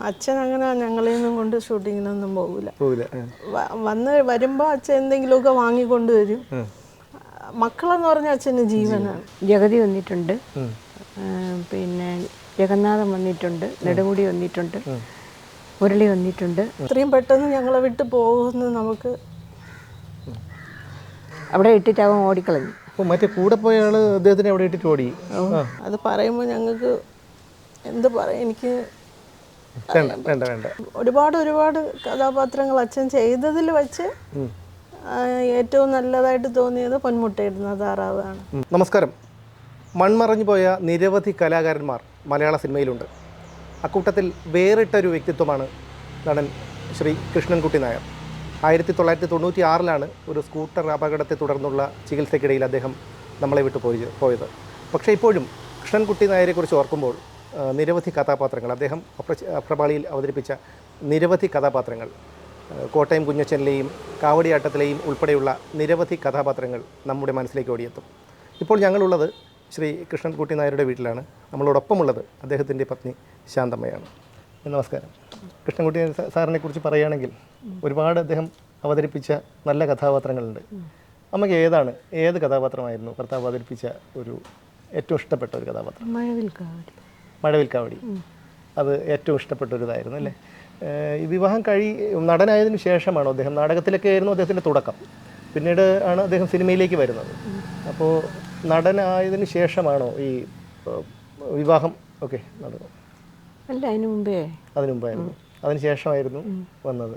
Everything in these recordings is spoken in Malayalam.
അച്ഛൻ അങ്ങനെ ഞങ്ങളെയൊന്നും കൊണ്ട് ഷൂട്ടിങ്ങിനൊന്നും പോകില്ല പോവില്ല ആ. വ- വന്ന് വരുമ്പോൾ അച്ഛൻ എന്തെങ്കിലുമൊക്കെ വാങ്ങിക്കൊണ്ട് വരും. മക്കളെന്ന് പറഞ്ഞ അച്ഛന് ജീവനാണ്. ജഗതി വന്നിട്ടുണ്ട്. പിന്നെ ജഗന്നാഥൻ വന്നിട്ടുണ്ട് നെടുമുടി വന്നിട്ടുണ്ട് മുരളി വന്നിട്ടുണ്ട്. ഇത്രയും പെട്ടെന്ന് ഞങ്ങളെ വിട്ട് പോകുമെന്ന് നമുക്ക് അവിടെ ഇട്ടിട്ട് അവൻ ഓടിക്കളഞ്ഞു. അപ്പോൾ മറ്റേ കൂടെ പോയ ആൾ അദ്ദേഹത്തിനെ അവിടെ ഇട്ടിട്ട് ഓടി. അത് പറയുമ്പോൾ ഞങ്ങൾക്ക് എന്ത് പറയാം എനിക്ക് ഒരുപാട് ഒരുപാട് കഥാപാത്രങ്ങൾ അച്ഛൻ ചെയ്തതിൽ വെച്ച് ഏറ്റവും നല്ലതായിട്ട് തോന്നിയത് പൊന്മുട്ടയിടുന്ന താറാവാണ്. നമസ്കാരം. മൺമറഞ്ഞു പോയ നിരവധി കലാകാരന്മാർ മലയാള സിനിമയിലുണ്ട്. അക്കൂട്ടത്തിൽ വേറിട്ടൊരു വ്യക്തിത്വമാണ് നടൻ ശ്രീ കൃഷ്ണൻകുട്ടി നായർ. ആയിരത്തി തൊള്ളായിരത്തി തൊണ്ണൂറ്റി ആറിലാണ് ഒരു സ്കൂട്ടർ അപകടത്തെ തുടർന്നുള്ള ചികിത്സയ്ക്കിടയിൽ അദ്ദേഹം നമ്മളെ വിട്ടു പോയി പോയത്. പക്ഷേ ഇപ്പോഴും കൃഷ്ണൻകുട്ടി നായരെക്കുറിച്ച് ഓർക്കുമ്പോൾ നിരവധി കഥാപാത്രങ്ങൾ. അദ്ദേഹം പ്രഭാളിയിൽ അവതരിപ്പിച്ച നിരവധി കഥാപാത്രങ്ങൾ. കോട്ടയം കുഞ്ഞച്ചനിലെയും കാവടിയാട്ടത്തിലെയും ഉൾപ്പെടെയുള്ള നിരവധി കഥാപാത്രങ്ങൾ നമ്മുടെ മനസ്സിലേക്ക് ഓടിയെത്തും. ഇപ്പോൾ ഞങ്ങളുള്ളത് ശ്രീ കൃഷ്ണൻകുട്ടി നായരുടെ വീട്ടിലാണ്. നമ്മളോടൊപ്പമുള്ളത് അദ്ദേഹത്തിന്റെ പത്നി ശാന്തമ്മയാണ്. നമസ്കാരം. കൃഷ്ണൻകുട്ടി സാറിനെ കുറിച്ച് പറയുകയാണെങ്കിൽ ഒരുപാട് അദ്ദേഹം അവതരിപ്പിച്ച നല്ല കഥാപാത്രങ്ങളുണ്ട്. അമ്മയ്ക്ക് ഏതാണ് ഏത് കഥാപാത്രമായിരുന്നു? ഭർത്താവ് അവതരിപ്പിച്ച ഒരു ഏറ്റവും ഇഷ്ടപ്പെട്ട ഒരു കഥാപാത്രം? മഴവിൽ കാവടി. അത് ഏറ്റവും ഇഷ്ടപ്പെട്ട ഒരു ഇതായിരുന്നു അല്ലേ വിവാഹം കഴി നടനായതിനു ശേഷമാണോ അദ്ദേഹം നാടകത്തിലൊക്കെ ആയിരുന്നു അദ്ദേഹത്തിന്റെ തുടക്കം. പിന്നീട് ആണ് അദ്ദേഹം സിനിമയിലേക്ക് വരുന്നത്. അപ്പോൾ നടനായതിനു ശേഷമാണോ ഈ വിവാഹം ഓക്കെ നടന്നു അല്ല അതിനു മുമ്പേ. അതിനു മുമ്പായിരുന്നു. അതിന് ശേഷമായിരുന്നു വന്നത്.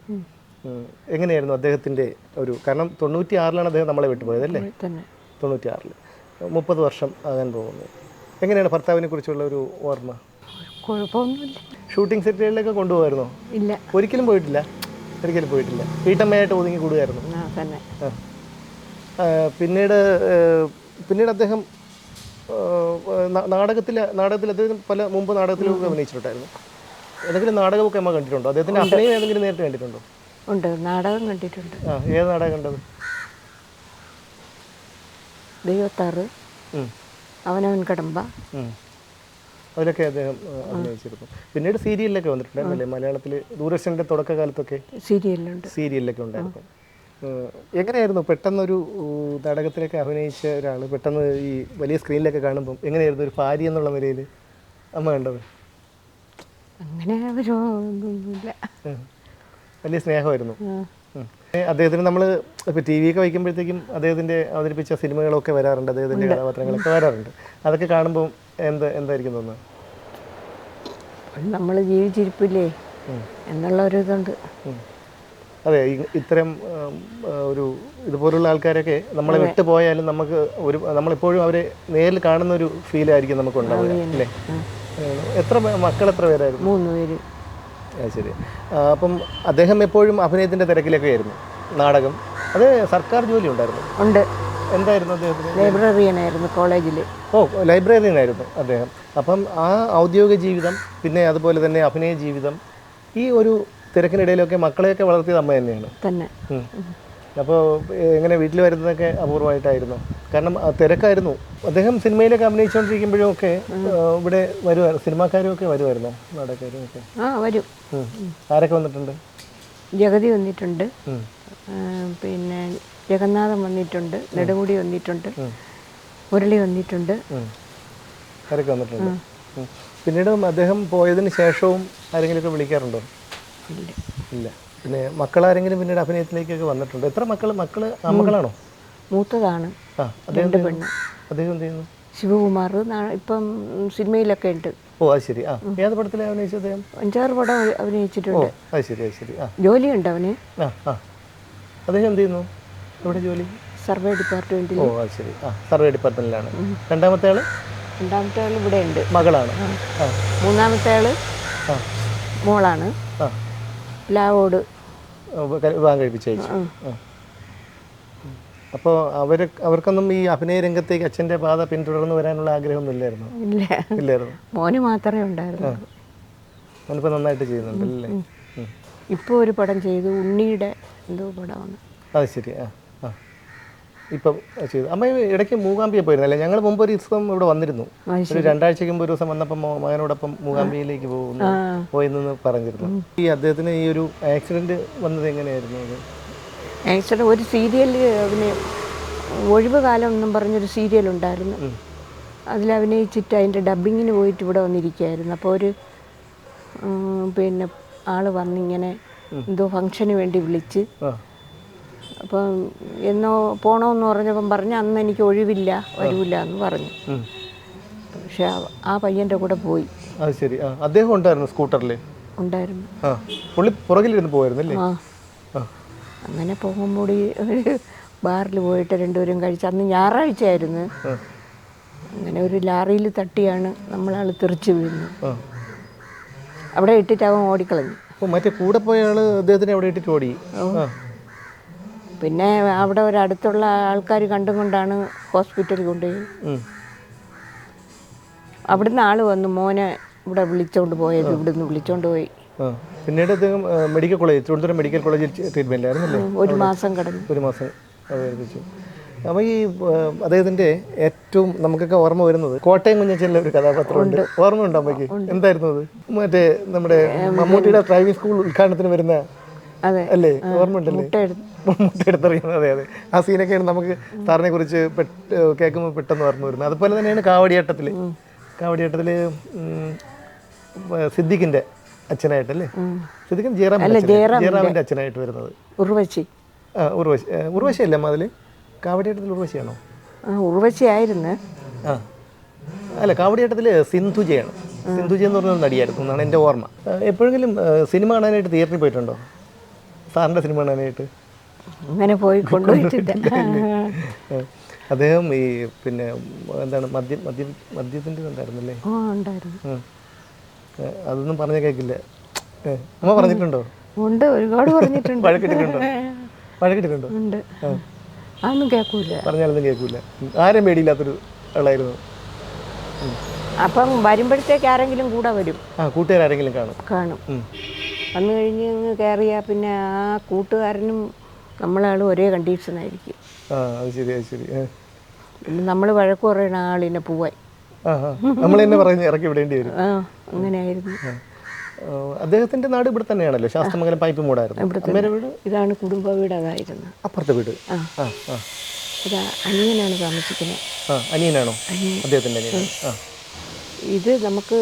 എങ്ങനെയായിരുന്നു അദ്ദേഹത്തിന്റെ ഒരു കാരണം തൊണ്ണൂറ്റി ആറിലാണ് അദ്ദേഹം നമ്മളെ വിട്ടുപോയത് അല്ലേ? തൊണ്ണൂറ്റി ആറിൽ മുപ്പത് വർഷം ആകാൻ പോകുന്നു. എങ്ങനെയാണ് ഭർത്താവിനെ കുറിച്ചുള്ള ഒരു ഓർമ്മ? കുഴപ്പമൊന്നുമില്ല. ഷൂട്ടിംഗ് സെറ്റുകളിലൊക്കെ കൊണ്ടുപോകായിരുന്നോ? ഇല്ല. ഒരിക്കലും പോയിട്ടില്ല. ഒരിക്കലും പോയിട്ടില്ല. വീട്ടമ്മയായിട്ട് ഒതുങ്ങി കൂടുകയായിരുന്നു. തന്നെ. പിന്നീട് പിന്നീട് അദ്ദേഹം നാടകത്തിൽ നാടകത്തിൽ അദ്ദേഹം പല മുമ്പ് നാടകത്തിലൊക്കെ അഭിനയിച്ചിട്ടുണ്ടായിരുന്നു. ഏതെങ്കിലും നാടകമൊക്കെ അമ്മ കണ്ടിട്ടുണ്ടോ? അദ്ദേഹത്തിന്റെ അഭിനയം ഏതെങ്കിലും നേരിട്ട് കണ്ടിട്ടുണ്ടോ? ഉണ്ട്. നാടകം കണ്ടിട്ടുണ്ട്. ആ ഏത് നാടകം കണ്ടത്? ദൈവത്താറ്. അവനവൻ കടമ്പ. അതിലൊക്കെ അദ്ദേഹം അഭിനയിച്ചിരുന്നു. പിന്നീട് സീരിയലിലൊക്കെ വന്നിട്ടുണ്ടായിരുന്നല്ലേ മലയാളത്തിൽ ദൂരദർശന്റെ തുടക്കകാലത്തൊക്കെ സീരിയലിലുണ്ട്. സീരിയലിലൊക്കെ ഉണ്ടായിരുന്നു. എങ്ങനെയായിരുന്നു പെട്ടെന്നൊരു നാടകത്തിലൊക്കെ അഭിനയിച്ച ഒരാൾ പെട്ടെന്ന് ഈ വലിയ സ്ക്രീനിലൊക്കെ കാണുമ്പം എങ്ങനെയായിരുന്നു ഒരു ഭാര്യ എന്നുള്ള നിലയിൽ അമ്മ കണ്ടത്? അങ്ങനെ ഒരു വലിയ സ്നേഹമായിരുന്നു. അദ്ദേഹത്തിന് നമ്മൾ ഇപ്പോൾ ടി വി ഒക്കെ വയ്ക്കുമ്പോഴത്തേക്കും അദ്ദേഹത്തിന്റെ അവതരിപ്പിച്ച സിനിമകളൊക്കെ വരാറുണ്ട് അദ്ദേഹത്തിന്റെ കഥാപാത്രങ്ങളൊക്കെ വരാറുണ്ട്. അതൊക്കെ കാണുമ്പോൾ എന്ത് എന്തായിരിക്കും തോന്നുന്നത്? നമ്മൾ ജീവിച്ചിരിപ്പില്ലേ? എന്നുള്ള ഒരു ഇതുണ്ട്. അതെ ഇത്തരം ഒരു ഇതുപോലുള്ള ആൾക്കാരൊക്കെ നമ്മളെ വിട്ടു പോയാലും നമുക്ക് ഒരു നമ്മളിപ്പോഴും അവരെ നേരിൽ കാണുന്ന ഒരു ഫീലായിരിക്കും നമുക്ക് ഉണ്ടാവുക അല്ലേ? എത്ര മക്കൾ എത്ര പേരായിരുന്നു? മൂന്ന് പേര്. ശരി. അപ്പം അദ്ദേഹം എപ്പോഴും അഭിനയത്തിന്റെ തിരക്കിലൊക്കെ ആയിരുന്നു നാടകം. അത് സർക്കാർ ജോലി ഉണ്ടായിരുന്നു. ഉണ്ട്. എന്തായിരുന്നു അദ്ദേഹത്തിന്? ലൈബ്രറിയനായിരുന്നു കോളേജിൽ ഓ ലൈബ്രറിയനായിരുന്നു അദ്ദേഹം. അപ്പം ആ ഔദ്യോഗിക ജീവിതം പിന്നെ അതുപോലെ തന്നെ അഭിനയ ജീവിതം ഈ ഒരു തിരക്കിനിടയിലൊക്കെ മക്കളെയൊക്കെ വളർത്തിയത് അമ്മ തന്നെയാണ്. തന്നെ. അപ്പോൾ എങ്ങനെ വീട്ടിൽ വരുന്നതൊക്കെ അപൂർവമായിട്ടായിരുന്നു കാരണം തിരക്കായിരുന്നു. അദ്ദേഹം സിനിമയിലൊക്കെ അഭിനയിച്ചുകൊണ്ടിരിക്കുമ്പോഴും ഒക്കെ ഇവിടെ വരുമായിരുന്നു സിനിമാക്കാരും ഒക്കെ വരുമായിരുന്നു നാടകക്കാരും ഒക്കെ ആ വരും. ആരൊക്കെ വന്നിട്ടുണ്ട്? ജഗതി വന്നിട്ടുണ്ട്. പിന്നെ ജഗന്നാഥൻ വന്നിട്ടുണ്ട് നെടുമുടി വന്നിട്ടുണ്ട് മുരളി വന്നിട്ടുണ്ട്. ആരൊക്കെ വന്നിട്ടുണ്ട്. പിന്നീട് അദ്ദേഹം പോയതിന് ശേഷവും ആരെങ്കിലുമൊക്കെ വിളിക്കാറുണ്ടോ? ഇല്ല. ഇല്ല. പിന്നെ മക്കളാരെങ്കിലും പിന്നീട് അഭിനയത്തിലേക്കൊക്കെ വന്നിട്ടുണ്ട്. എത്ര മക്കൾ മക്കൾ മക്കളാണോ മൂത്തതാണ്. ആ അദ്ദേഹം എന്ത് ചെയ്യുന്നു? അദ്ദേഹം എന്ത് ചെയ്യുന്നു? ശിവകുമാർ നാ- ഇപ്പം സിനിമയിലൊക്കെ ഉണ്ട്. ഓ അത് ശരി. ആ ഏത് പടത്തിലെ അഭിനയിച്ചത് അദ്ദേഹം? അഞ്ചാറ് പടം ഓ അഭിനയിച്ചിട്ടുണ്ട്. അത് ശരി അത് ശരി. ആ. ജോലിയുണ്ട് അവന്? ആ ആ. അദ്ദേഹം എന്ത് ചെയ്യുന്നു? എവിടെ ജോലി? സർവേ ഡിപ്പാർട്ട്മെന്റിൽ ഓ അത് ശരി. ആ സർവേ ഡിപ്പാർട്ട്മെന്റിലാണ് രണ്ടാമത്തെ ആൾ? രണ്ടാമത്തെ ആൾ ഇവിടെ ഉണ്ട്. മകളാണ്. ആ. മൂന്നാമത്തെ ആൾ ആ. മോളാണ്. ആ. ലാവോട് ആ, ക- വിവാഹം കഴിപ്പിച്ച് അയച്ചു അവർ അപ്പോൾ അവർ അവർക്കൊന്നും ഈ അഭിനയ രംഗത്തേക്ക് അച്ഛന്റെ പാത പിന്തുടർന്ന് വരാനുള്ള ആഗ്രഹമൊന്നും ഇല്ലായിരുന്നു? ഇല്ലായിരുന്നു? മോന് മാത്രമേ ഉണ്ടായിരുന്നു അവനിപ്പോൾ നന്നായിട്ട് ചെയ്യുന്നുണ്ടല്ലേ ഇപ്പൊ ഇപ്പോൾ ഒരു പടം ചെയ്തു. ഉണ്ണിയുടെ എന്തോ പടമാണ്. അത് ശരി. ആ. ഇപ്പം ചെയ്തു. അമ്മ ഇടയ്ക്ക് മൂകാംബിയെ പോയിരുന്നല്ലേ ഞങ്ങൾ മുമ്പ് ഒരു ദിവസം ഇവിടെ വന്നിരുന്നു. ഒരു രണ്ടാഴ്ചയ്ക്ക് മുമ്പ് ഒരു ദിവസം വന്നപ്പോൾ മകനോടൊപ്പം മൂകാംബിയിലേക്ക് പോകുന്നു പോയെന്ന് പറഞ്ഞിരുന്നു. ഈ അദ്ദേഹത്തിന് ഈ ഒരു ആക്സിഡന്റ് വന്നത് എങ്ങനെയായിരുന്നു അത്? ആക്സിഡന്റ് ഒരു സീരിയലിൽ അവന് ഒഴിവ് കാലം എന്നും പറഞ്ഞൊരു സീരിയൽ ഉണ്ടായിരുന്നു. അതിൽ അഭിനയിച്ചിട്ട് അതിന്റെ ഡബിങ്ങിന് പോയിട്ട് ഇവിടെ വന്നിരിക്കുകയായിരുന്നു. അപ്പോൾ ഒരു പിന്നെ ആൾ വന്നിങ്ങനെ എന്തോ ഫംഗ്ഷന് വേണ്ടി വിളിച്ച് അപ്പം എന്നോ പോണമെന്ന് പറഞ്ഞപ്പം പറഞ്ഞ് അന്ന് എനിക്ക് ഒഴിവില്ല വരൂല എന്ന് പറഞ്ഞു. പക്ഷെ ആ- പയ്യന്റെ പയ്യന്റെ കൂടെ പോയി. അത് ശരി. ആ അദ്ദേഹം ഉണ്ടായിരുന്നു സ്കൂട്ടറിൽ ഉണ്ടായിരുന്നു. ആ പുള്ളി പുറകിലിരുന്ന് പോയിരുന്നല്ലേ ആ. അങ്ങനെ പോകുമ്പോൾ ഒരു ബാറിൽ പോയിട്ട് രണ്ടുപേരും കഴിച്ച് അന്ന് ഞായറാഴ്ചയായിരുന്നു. ആയിരുന്നു അങ്ങനെ ഒരു ലാറിയിൽ തട്ടിയാണ് നമ്മളാൾ തെറിച്ച് വീഴുന്നത്. അവിടെ ഇട്ടിട്ട് അവൻ ഓടിക്കളഞ്ഞു. മറ്റേ കൂടെ പോയ ആൾ അദ്ദേഹത്തിനെ അവിടെ ഇട്ടിട്ട് ഓടി. പിന്നെ അവിടെ ഒരു അടുത്തുള്ള ആൾക്കാർ കണ്ടും കൊണ്ടാണ് ഹോസ്പിറ്റലിൽ കൊണ്ടുപോയി. അവിടുന്ന് ആൾ വന്നു മോനെ ഇവിടെ വിളിച്ചോണ്ട് പോയത് ഇവിടുന്ന് വിളിച്ചോണ്ട് പോയി. പിന്നീട് അദ്ദേഹം മെഡിക്കൽ കോളേജ് തിരുവനന്തപുരം മെഡിക്കൽ കോളേജിൽ ട്രീറ്റ്മെന്റ് ആയിരുന്നല്ലേ ഒരു മാസം കടന്നു. ഒരു മാസം അപ്പൊ അപ്പോൾ ഈ അദ്ദേഹത്തിന്റെ ഏറ്റവും നമുക്കൊക്കെ ഓർമ്മ വരുന്നത് കോട്ടയം കുഞ്ഞച്ചനിലെ ഒരു കഥാപാത്രമുണ്ട്. ഓർമ്മയുണ്ടോ അമ്മയ്ക്ക്? എന്തായിരുന്നു അത്? മറ്റേ നമ്മുടെ മമ്മൂട്ടിയുടെ ഡ്രൈവിംഗ് സ്കൂൾ ഉദ്ഘാടനത്തിന് വരുന്ന അല്ലേ? ഓർമ്മയുണ്ടല്ലേ? മുട്ടെടുത്തറിയുന്നത് അതെ അതെ. ആ സീനൊക്കെയാണ് നമുക്ക് സാറിനെ കുറിച്ച് കേൾക്കുമ്പോൾ പെട്ടെന്ന് ഓർമ്മ വരുന്നത്. അതുപോലെ തന്നെയാണ് കാവടിയാട്ടത്തിൽ കാവടിയാട്ടത്തിൽ സിദ്ദിഖിന്റെ അച്ഛനായിട്ടല്ലേ? സിദ്ദിഖിൻ ജയറാമിന്റെ അച്ഛനായിട്ട് വരുന്നത്. ഉർവശി. ഉർവശി. ഉർവശി അല്ലേ അതിൽ കാവടിയാട്ടത്തിൽ ഉർവശിയാണോ? ഉർവശി ആയിരുന്നു. ആ. അല്ല കാവടിയാട്ടത്തിൽ സിന്ധുജയാണ് സിന്ധുജ എന്ന് പറഞ്ഞ നടിയായിരുന്നു. എന്നാണ് എന്റെ ഓർമ്മ. എപ്പോഴെങ്കിലും സിനിമ കാണാനായിട്ട് തിയേറ്ററിൽ പോയിട്ടുണ്ടോ? സാറിന്റെ സിനിമ കാണാനായിട്ട്. അങ്ങനെ പോയി കൊണ്ടുപോയിട്ടില്ല. അദ്ദേഹം ഈ പിന്നെ എന്താണ് മദ്യം മദ്യം മദ്യത്തിന്റെ ഉണ്ടായിരുന്നല്ലേ? അതൊന്നും പറഞ്ഞ കേക്കില്ല അമ്മ പറഞ്ഞിട്ടുണ്ടോ? ഉണ്ട് ഒരുപാട് പറഞ്ഞിട്ടുണ്ട്. വഴക്കിട്ടിട്ടുണ്ടോ? വഴക്കിട്ടിട്ടുണ്ടോ? ഉണ്ട്. അതൊന്നും കേൾക്കൂല. പറഞ്ഞാലൊന്നും കേൾക്കൂല. ആരും പേടിയില്ലാത്തൊരു ആളായിരുന്നു? അപ്പം വരുമ്പോഴത്തേക്ക് ആരെങ്കിലും കൂടെ വരും. ആ കൂട്ടുകാരെങ്കിലും കാണും. കാണും. ഉം. വന്നു കഴിഞ്ഞ് അങ്ങ് കയറിയാൽ പിന്നെ ആ കൂട്ടുകാരനും നമ്മളാളും ഒരേ കണ്ടീഷനായിരിക്കും. ആ അത് ശരി അത് ശരി. പിന്നെ നമ്മൾ വഴക്ക് പറയുന്ന ആളിനെ പോവാൻ ആ നമ്മൾ തന്നെ പറഞ്ഞ് ഇറക്കി വിടേണ്ടി വരും. ആ അങ്ങനെയായിരുന്നു. ആ. അദ്ദേഹത്തിന്റെ നാട് ഇവിടെ തന്നെയാണല്ലോ? ശാസ്ത്രമംഗലം പൈപ്പ് മൂടായിരുന്നു. അമ്മേരെ വീട്? ഇതാണ് കുടുംബ വീട് അതായിരുന്നു അപ്പുറത്തെ വീട്. ആ. ആ ആ. ഇത് അനിയനാണ് താമസിക്കുന്നത് ആ അനിയനാണോ? അദ്ദേഹത്തിന്റെ അനിയൻ ആ. ഇത് നമുക്ക്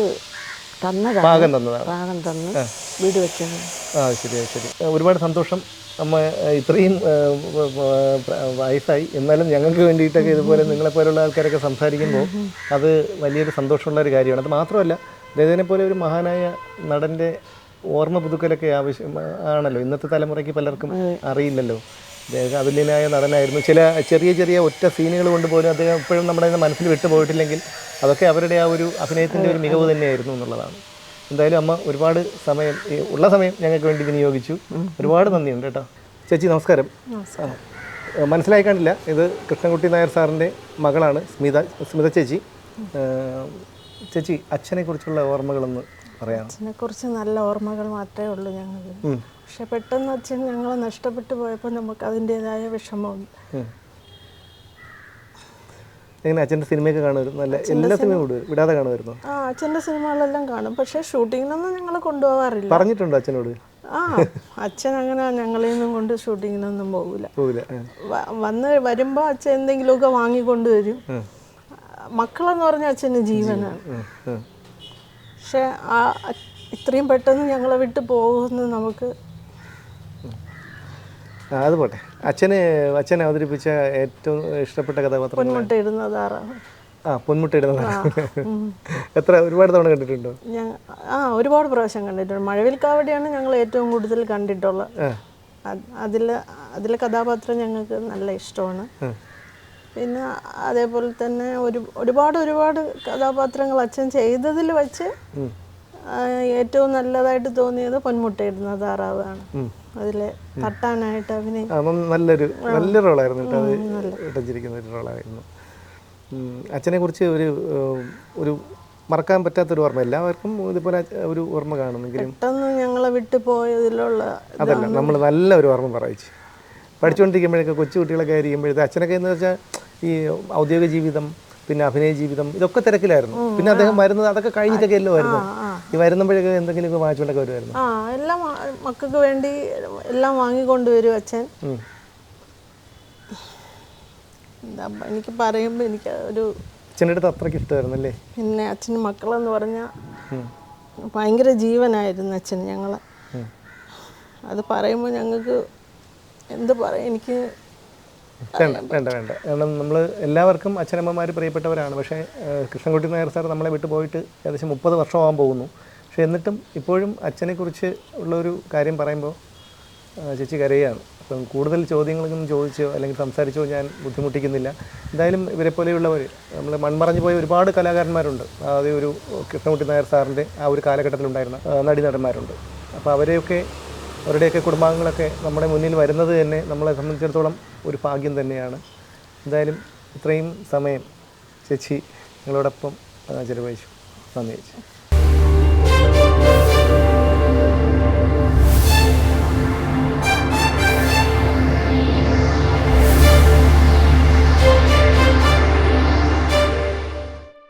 തന്നതാണ്. പാകം തന്നതാണ്. പാകം തന്ന്. വീട് വെച്ചത് ആ ശരി. ശരി ഒരുപാട് സന്തോഷം. അമ്മ ഇത്രയും വയസ്സായി. എന്നാലും ഞങ്ങൾക്ക് വേണ്ടിയിട്ടൊക്കെ ഇതുപോലെ നിങ്ങളെപ്പോലുള്ള ആൾക്കാരൊക്കെ സംസാരിക്കുമ്പോൾ അത് വലിയൊരു സന്തോഷമുള്ള ഒരു കാര്യമാണ്. അത് മാത്രമല്ല അദ്ദേഹത്തിനെ പോലെ ഒരു മഹാനായ നടന്റെ ഓർമ്മ പുതുക്കലൊക്കെ ആവശ്യം ആണല്ലോ. ഇന്നത്തെ തലമുറയ്ക്ക് പലർക്കും അറിയില്ലല്ലോ. അദ്ദേഹം അതുല്യനായ നടനായിരുന്നു. ചില ചെറിയ ചെറിയ ഒറ്റ സീനുകൾ കൊണ്ട് പോലും അദ്ദേഹം എപ്പോഴും നമ്മുടെ മനസ്സിൽ വിട്ടുപോയിട്ടില്ലെങ്കിൽ അതൊക്കെ അവരുടെ ആ ഒരു അഭിനയത്തിന്റെ ഒരു മികവ് തന്നെയായിരുന്നു എന്നുള്ളതാണ്. എന്തായാലും അമ്മ ഒരുപാട് സമയം ഉള്ള സമയം ഞങ്ങൾക്ക് വേണ്ടി വിനിയോഗിച്ചു. ഒരുപാട് നന്ദിയുണ്ട് കേട്ടോ. ചേച്ചി നമസ്കാരം. മനസ്സിലായി കണ്ടില്ല. ഇത് കൃഷ്ണൻകുട്ടി നായർ സാറിന്റെ മകളാണ് സ്മിത സ്മിത ചേച്ചി. ചേച്ചി അച്ഛനെ കുറിച്ചുള്ള ഓർമ്മകളൊന്ന് പറയാം അച്ഛനെ കുറിച്ച് നല്ല ഓർമ്മകൾ മാത്രമേ ഉള്ളൂ ഞങ്ങൾ. പക്ഷെ പെട്ടെന്ന് അച്ഛൻ ഞങ്ങളെ നഷ്ടപ്പെട്ടു പോയപ്പോൾ നമുക്ക് അതിന്റെതായ വിഷമമുണ്ട്. എങ്ങനെ അച്ഛന്റെ സിനിമയൊക്കെ കാണുമായിരുന്നു? നല്ല എല്ലാ സിനിമയും വിടും വിടാതെ കാണുമായിരുന്നു? ആ അച്ഛന്റെ സിനിമകളെല്ലാം കാണും. പക്ഷേ ഷൂട്ടിങ്ങിനൊന്നും ഞങ്ങൾ കൊണ്ടുപോകാറില്ല. പറഞ്ഞിട്ടുണ്ടോ അച്ഛനോട്? ആ അച്ഛൻ അങ്ങനെ ഞങ്ങളെ ഒന്നും കൊണ്ട് ഷൂട്ടിങ്ങിനൊന്നും പോകില്ല പോകില്ല വന്ന് വരുമ്പോൾ അച്ഛൻ എന്തെങ്കിലുമൊക്കെ വാങ്ങിക്കൊണ്ട് വരും. മക്കളെന്ന് പറഞ്ഞാൽ അച്ഛന് ജീവനാണ്. പക്ഷെ ആ ഇത്രയും പെട്ടെന്ന് ഞങ്ങളെ വിട്ട് പോകുമെന്ന് നമുക്ക് അത് പോട്ടെ. അച്ഛന് അച്ഛനെ അവതരിപ്പിച്ച ഏറ്റവും ഇഷ്ടപ്പെട്ട കഥാപാത്രം ആ പൊന്മുട്ടയിടുന്നതാണ് എത്ര ഒരുപാട് തവണ കണ്ടിട്ടുണ്ടോ? ഞാൻ ആ ഒരുപാട് പ്രാവശ്യം കണ്ടിട്ടുണ്ട്. മഴവിൽ കാവടിയാണ് ഞങ്ങൾ ഏറ്റവും കൂടുതൽ കണ്ടിട്ടുള്ളത്. ആ. അതിൽ അതിലെ കഥാപാത്രം ഞങ്ങൾക്ക് നല്ല ഇഷ്ടമാണ്. പിന്നെ അതേപോലെ തന്നെ ഒരു ഒരുപാട് ഒരുപാട് കഥാപാത്രങ്ങൾ അച്ഛൻ ചെയ്തതിൽ വെച്ച് ഏറ്റവും നല്ലതായിട്ട് തോന്നിയത് പൊന്മുട്ടയിടുന്ന താറാവാണ് അതിലെ തട്ടാനായിട്ട് അഭിനയം ആ നല്ലൊരു നല്ല റോളായിരുന്നു കേട്ടോ. അത് ഒരു റോളായിരുന്നു. അച്ഛനെ കുറിച്ച് ഒരു ഒരു മറക്കാൻ പറ്റാത്തൊരു ഓർമ്മ. എല്ലാവർക്കും ഇതുപോലെ ഒരു ഓർമ്മ കാണുമെങ്കിലും പെട്ടെന്ന് ഞങ്ങളെ വിട്ടു പോയതിലുള്ള അതല്ല നമ്മൾ നല്ല ഒരു ഓർമ്മ പറയിച്ചു. പഠിച്ചുകൊണ്ടിരിക്കുമ്പോഴൊക്കെ കൊച്ചു കുട്ടികളൊക്കെ ആയിരിക്കുമ്പോഴത്തെ അച്ഛനൊക്കെ എന്ന് വെച്ചാൽ ഈ ഔദ്യോഗിക ജീവിതം പിന്നെ അഭിനയ ജീവിതം ഇതൊക്കെ തിരക്കിലായിരുന്നു. പിന്നെ അദ്ദേഹം വരുന്നത് അതൊക്കെ കഴിഞ്ഞിട്ടൊക്കെ എല്ലാം വരുന്നത് ഈ വരുമ്പോഴൊക്കെ എന്തെങ്കിലുമൊക്കെ വാങ്ങിച്ചുകൊണ്ടൊക്കെ വരുമായിരുന്നു ആ എല്ലാം മക്കൾക്ക് വേണ്ടി എല്ലാം വാങ്ങിക്കൊണ്ടുവരും അച്ഛൻ. എന്താ എനിക്ക് പറയുമ്പോൾ എനിക്ക് ഒരു അച്ഛന്റെ അടുത്ത് അത്രയ്ക്ക് ഇഷ്ടമായിരുന്നു അല്ലേ പിന്നെ അച്ഛന് മക്കളെന്ന് പറഞ്ഞാൽ ഭയങ്കര ജീവനായിരുന്നു അച്ഛൻ ഞങ്ങളെ. അത് പറയുമ്പോൾ ഞങ്ങൾക്ക് എന്ത് പറയാ എനിക്ക് വേണ്ട വേണ്ട വേണ്ട. കാരണം നമ്മൾ എല്ലാവർക്കും അച്ഛനമ്മമാർ പ്രിയപ്പെട്ടവരാണ്. പക്ഷേ കൃഷ്ണൻകുട്ടി നായർ സാർ നമ്മളെ വിട്ടു പോയിട്ട് ഏകദേശം മുപ്പത് വർഷമാകാൻ പോകുന്നു. പക്ഷേ എന്നിട്ടും ഇപ്പോഴും അച്ഛനെക്കുറിച്ച് ഉള്ളൊരു കാര്യം പറയുമ്പോൾ ചേച്ചി കരയാണ്. അപ്പം കൂടുതൽ ചോദ്യങ്ങളൊന്നും ചോദിച്ചോ അല്ലെങ്കിൽ സംസാരിച്ചോ ഞാൻ ബുദ്ധിമുട്ടിക്കുന്നില്ല. എന്തായാലും ഇവരെ പോലെയുള്ളവർ നമ്മൾ മൺമറഞ്ഞു പോയ ഒരുപാട് കലാകാരന്മാരുണ്ട്. അതായത് ഒരു കൃഷ്ണൻകുട്ടി നായർ സാറിന്റെ ആ ഒരു കാലഘട്ടത്തിലുണ്ടായിരുന്ന നടി നടന്മാരുണ്ട് അപ്പോൾ അവരെയൊക്കെ അവരുടെയൊക്കെ കുടുംബാംഗങ്ങളൊക്കെ നമ്മുടെ മുന്നിൽ വരുന്നത് തന്നെ നമ്മളെ സംബന്ധിച്ചിടത്തോളം ഒരു ഭാഗ്യം തന്നെയാണ്. എന്തായാലും ഇത്രയും സമയം ചേച്ചി നിങ്ങളോടൊപ്പം ചിലവഴിച്ചു. നന്ദി ചേച്ചി.